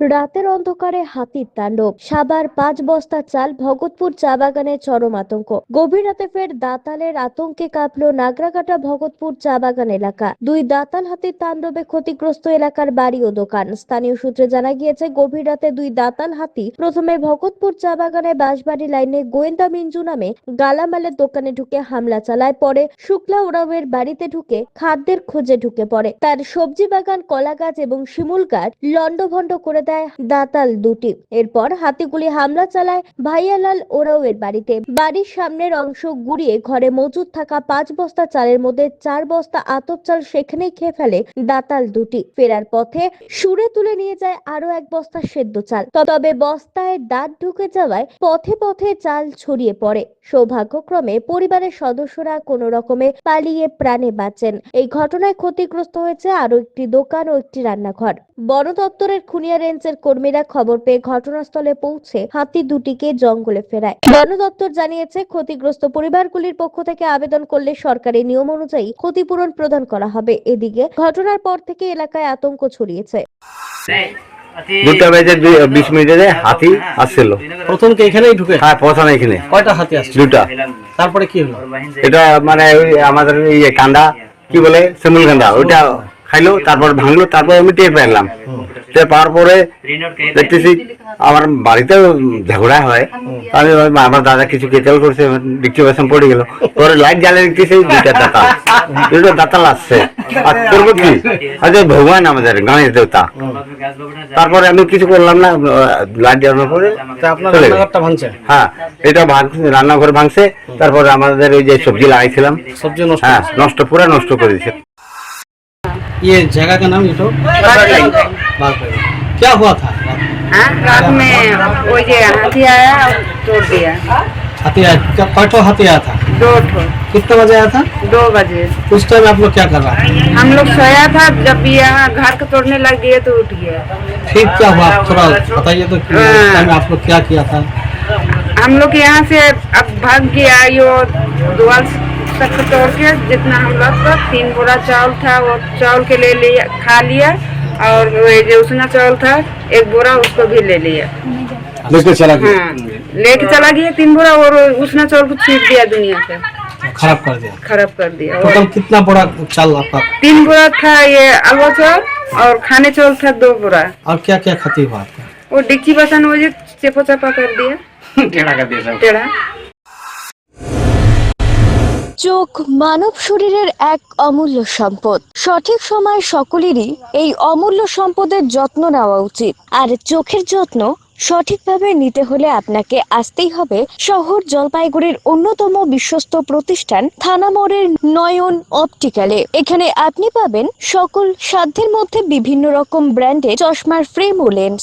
রাতের অন্ধকারে হাতির তাণ্ডব। সাবার পাঁচ বস্তা চাল ভগতপুর চা বাগানে চরম আতঙ্ক। গভীর রাতে ফের দাতালের আতঙ্কে কাঁপলো নাগরাকাটা ভগতপুর চা বাগান এলাকা। দুই দাতাল হাতির তাণ্ডবে ক্ষতিগ্রস্ত এলাকার বাড়ি ও দোকান। স্থানীয় সূত্রে জানা গিয়েছে, গভীর রাতে দুই দাতাল হাতি প্রথমে ভগতপুর চা বাগানে বাঁশবাড়ি লাইনে গোয়েন্দা মিঞ্জু নামে গালামালের দোকানে ঢুকে হামলা চালায়। পরে শুক্লা ওরাওয়ের বাড়িতে ঢুকে খাদ্যের খোঁজে ঢুকে পড়ে। তার সবজি বাগান কলা গাছ এবং শিমুল গাছ লন্ডভন্ড করে দেয় দাতাল দুটি। এরপর হাতিগুলি হামলা চালায় ভাইয়ালাল ওরাওয়ের বাড়িতে। বাড়ির সামনের অংশ গুড়িয়ে ঘরে মজুদ থাকা পাঁচ বস্তা চালের মধ্যে চার বস্তা আতপ চাল সেখানেই খেয়ে ফেলে দাতাল দুটি। ফেরার পথে সুরে তুলে নিয়ে যায় আরও এক বস্তা সেদ্ধ চাল। তবে বস্তায় দাঁত ঢুকে যাওয়ায় পথে পথে চাল ছড়িয়ে পড়ে। সৌভাগ্যক্রমে পরিবারের সদস্যরা কোনো রকমে পালিয়ে প্রাণে বাঁচেন। এই ঘটনায় ক্ষতিগ্রস্ত হয়েছে আরও একটি দোকান ও একটি রান্নাঘর। বন দপ্তরের খুনিয়া রেঞ্জের কর্মীরা খবর পেয়ে ঘটনাস্থলে পৌঁছে হাতি দুটিকে জঙ্গলে ফেরায়। বন দপ্তর জানিয়েছে ক্ষতিগ্রস্ত পরিবারগুলির পক্ষ থেকে আবেদন করলে সরকারি নিয়ম অনুযায়ী ক্ষতিপূরণ প্রদান করা হবে। এদিকে ঘটনার পর থেকে এলাকায় আতঙ্ক ছড়িয়েছে। দুটা বেজে বিশ মিনিটে হাতি আসছিল। প্রথম কি এখানেই ঢুকে? হ্যাঁ পৌঁছানো এখানে। কয়টা হাতি আসছে দুটা। তারপরে কি হলো? এটা মানে ওই আমাদের এই কান্দা কি বলে? শিমুল কান্দা। ওইটা খাইলো তারপর ভাঙলো তারপর আমি টের পেলাম টের পাওয়ার পরে দেখতেছি আমার বাড়িতে ঝগড়া হয় আমি ওই আমার দাদা কিছু কেচাল করছে দেখতে পেছন পড়ে গেল পরে লাইট জ্বালিয়ে দেখতেছি দুইটা দাঁতাল দুটো দাঁতাল আসছে আর করবো কি আচ্ছা ভগবান আমাদের গণেশ দেবতা তারপরে আমি কিছু করলাম না লাইট জ্বালানোর পরে তা আপনার চলে গেল। রান্নাঘরটা ভাঙছে হ্যাঁ এটা ভাঙ- রান্নাঘর ভাঙছে তারপরে আমাদের ওই যে সবজি লাগাইছিলাম সবজি নষ্ট হ্যাঁ হয়েছে। নষ্ট পুরো নষ্ট করে দিয়েছে ये जगह का नाम ये तो क्या हुआ था? हाँ रात में वो ये हाथी आया और तोड़ दिया। हाथी आया? क्या हाथी आया था? दो ठो। कितने बजे आया था? दो बजे। उस टाइम आप लोग क्या कर रहा था? हम लोग सोया था जब यहाँ घर को तोड़ने लग गए तो उठ गया फिर क्या हुआ? थोड़ा बताइए तो टाइम आप लोग क्या किया था? हम लोग यहाँ से अब भाग गया यो दुआल तक तोड़ के जितना हम लोग तीन बोरा चावल था वो चावल के ले लिया खा लिया। और वो जो उसना चावल था एक बोरा उसको भी ले लिया। लेके चला गया? हाँ लेके चला गया तीन बोरा और उसना चावल को छीट दिया दुनिया से। खराब कर दिया। खराब कर दिया। टोटल कितना बड़ा चाल आपका? तीन बोरा था ये अलवा चावल और खाने चावल था दो बोरा। और क्या क्या क्षति हुआ आपका? वो डिक्की बसन वो चेपा चापा कर दिया। टेढ़ा। চোখ মানব শরীরের এক অমূল্য সম্পদ। সঠিক সময় সকলেরই এই অমূল্য সম্পদের যত্ন নেওয়া উচিত। আর চোখের যত্ন সঠিকভাবে নিতে হলে আপনাকে আসতেই হবে শহর জলপাইগুড়ির অন্যতম বিশ্বস্ত প্রতিষ্ঠান থানামোড়ের নয়ন অপটিক্যালে। এখানে আপনি পাবেন সকল সাধ্যের মধ্যে বিভিন্ন রকম ব্র্যান্ডের চশমার ফ্রেম ও lens.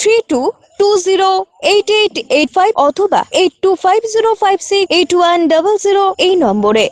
three two two zero eight eight eight five অথবা eight two five zero five six eight one double zero এই নম্বরে।